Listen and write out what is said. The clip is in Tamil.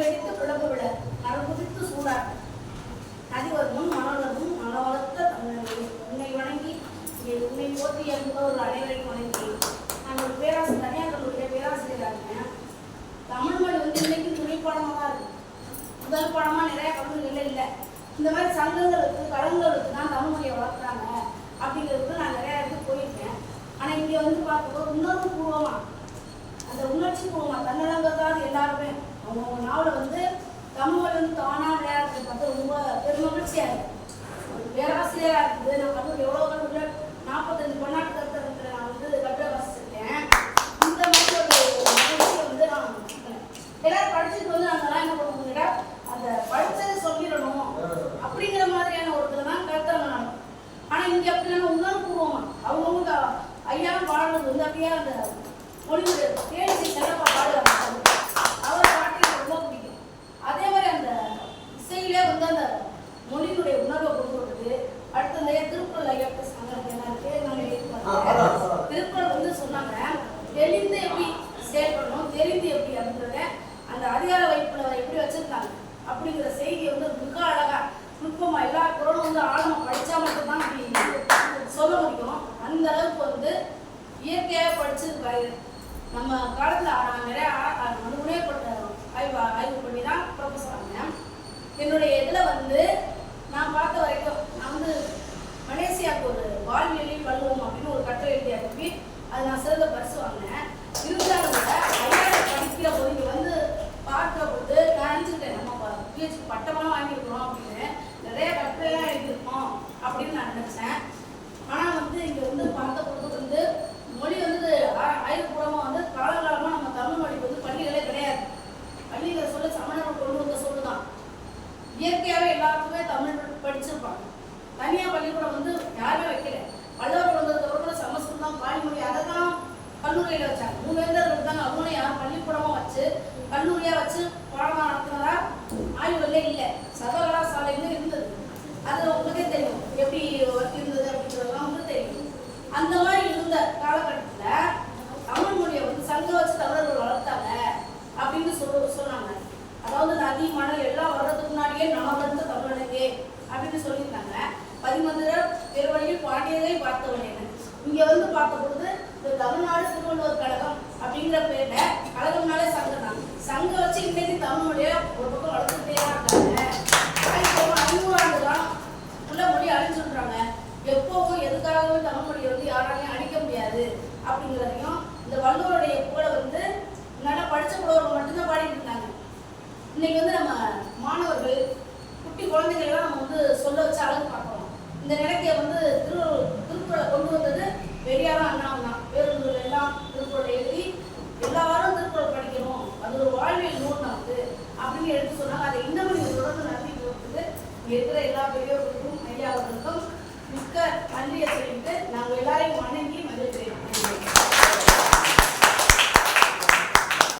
வெடித்து பிளப்பு விட நரகுதித்து சூடார் அதிவரும் மனவரும் மனவளர்த்த தமிழர்களே உன்னை வணங்கி இங்கே உன்னை போற்றி ஒரு அனைவரையும் வணங்கி. நான் ஒரு பேராசிரியர் தனியார் கல்லூரிய பேராசிரியராக இருக்கேன். தமிழ் மொழி வந்து இன்னைக்கு துணை பாடமாக தான் இருக்கு. முதல் பாடமாக நிறைய கல்லூரிகள் இல்லை. இந்த மாதிரி சங்கங்களுக்கு கலங்களுக்கு தான் தமிழ் மொழியை வளர்க்குறாங்க. அப்படிங்கிறதுக்கு நான் நிறைய இடத்துக்கு போயிருக்கேன். ஆனால் இங்கே வந்து பார்க்கும்போது உணர்வு பூர்வமாக அந்த உணர்ச்சி பூர்வமாக தான் எல்லாருமே அவங்கவுங்க நாவலை வந்து தமிழ் வந்து தானாக விளையாடுறது பார்த்து ரொம்ப பெருமகிழ்ச்சியாக இருக்குது ஒரு பேராசிரியராக இருக்குது. நான் வந்து எவ்வளோ கல்லூரியில் நாற்பத்தஞ்சு பன்னாட்டு கருத்தரங்களை நான் வந்து கட்டுரை வாசிச்சிருக்கேன். இந்த மாதிரி ஒரு மகிழ்ச்சியை வந்து நான் எல்லாரும் படிச்சுட்டு வந்து நாங்கள்லாம் என்ன பண்ணுவோம்னா அந்த படித்ததை சொல்லிடணும் அப்படிங்கிற மாதிரியான ஒரு இதில் தான் கருத்தரங்க நடக்கும் ஆனால் இங்கே அப்படி நம்ம உணர்வுபூர்வமா அவங்கவுங்க ஐயா பாடுறது வந்து அப்படியே அந்த மொழியுடைய தேடி சிறப்பாக பாடுவாங்க அவர் பாட்டு எனக்கு ரொம்ப பிடிக்கும் அதே மாதிரி அந்த இசையிலே வந்து அந்த மொழியினுடைய உணர்வை கொண்டு வருது அடுத்து இந்த திருக்குறள் ஐயா பேசுனாங்க என்ன பேர் நாங்கள் எழுதி திருக்குறள் வந்து சொன்னாங்க தெளிந்து எப்படி செயல்படணும். தெரிந்து எப்படி அப்படின்றத அந்த அதிகார வைப்புல எப்படி வச்சிருந்தாங்க? அப்படிங்கிற செய்தியை வந்து மிக அழகா நுட்பமா எல்லா குரலும் வந்து ஆழமா படிச்சா மட்டும்தான் அப்படி சொல்ல முடியும். அந்த அளவுக்கு வந்து இயற்கையாக படிச்சிருக்காரு நம்ம காலத்துல நிறைய நிறைய முனைப்பட்ட ஆய்வு ஆய்வு பண்ணி தான் ப்ரொஃபஸர் ஆனேன். என்னுடைய இதில் வந்து நான் பார்த்த வரைக்கும் நான் வந்து மலேசியாவுக்கு ஒரு வாழ்வியலில் வல்லுவோம் அப்படின்னு ஒரு கட்டுரை எழுதியா அனுப்பி அது நான் சிறந்த பரிசு வாங்கினேன். நினச்சேன் ஆனால் வந்து இங்கே வந்து பார்த்த பொழுது வந்து மொழி வந்து ஆ- ஆய்வுபூர்வமாக வந்து காலகாலமாக நம்ம தமிழ் மொழிக்கு வந்து பள்ளிகளே கிடையாது. பள்ளிகளை சொல்ல சமணர்கள் கொண்டு வந்த சொல்லுதான். இயற்கையாகவே எல்லாருக்குமே தமிழ் படிச்சிருப்பாங்க. தனியாக பள்ளிக்கூடம் வந்து யாருமே வைக்கல. வள்ளுவர் வந்ததுக்கு கூட சமஸ்கிருதம் வாய்மொழி அதை தான் கல்லூரியில் வச்சாங்க. மூவேந்தர்கள் இருந்தாங்க. அவங்களும் யாரும் பள்ளிக்கூடமாக வச்சு கல்லூரியாக வச்சு பாடம் நடத்துனதா ஆய்வுகளே இல்லை. சகலகலா இருந்து அதில் அது உங்களுக்கே தெரியும். எப்படி இருந்தது அப்படின்றதெல்லாம் வந்து தெரியும். அந்த மாதிரி இருந்த காலகட்டத்தில் தமிழ் மொழியை வந்து சங்க வச்சு தமிழர்கள் வளர்த்தாங்க அப்படின்னு சொல்ல சொன்னாங்க. அதாவது நதி மணல் எல்லாம் வர்றதுக்கு முன்னாடியே நான் வந்த தமிழனங்கே அப்படின்னு சொல்லியிருந்தாங்க. பதிமந்திர பெருவழியில் பாண்டியதை பார்த்தவன் இங்கே வந்து பார்த்த பொழுது இந்த தமிழ்நாடு திருவள்ளுவர் கழகம் அப்படிங்கிற பேரில் கழகம்னால என்றைக்குமே தமிழ் வந்து யாராலையும் அழிக்க முடியாது அப்படிங்கிறதையும் இந்த வள்ளுவருடைய புகழை வந்து நல்லா படித்த புலவர்கள் மட்டும்தான் பாடிட்டு இருந்தாங்க. இன்னைக்கு வந்து நம்ம மாணவர்கள் குட்டி குழந்தைகள்லாம் நம்ம வந்து சொல்ல வச்சு அழகு பார்க்கணும். இந்த நிலைக்கு வந்து திரு திருக்குறளை கொண்டு வந்தது பெரியாரும் அண்ணாவும் தான். பேருந்துகள் எல்லாம் திருக்குறளை எழுதி எல்லா வாரம் திருக்குறள் படிக்கணும். அது ஒரு வாழ்வியல் நூல் நமக்கு அப்படின்னு எடுத்து சொன்னாங்க. அதை இன்னமும் நீங்கள் தொடர்ந்து நடத்திட்டு இருக்குது இருக்கிற எல்லா பெரியவர்களுக்கும் ஐயாவர்களுக்கும் மிக்க அன்றிய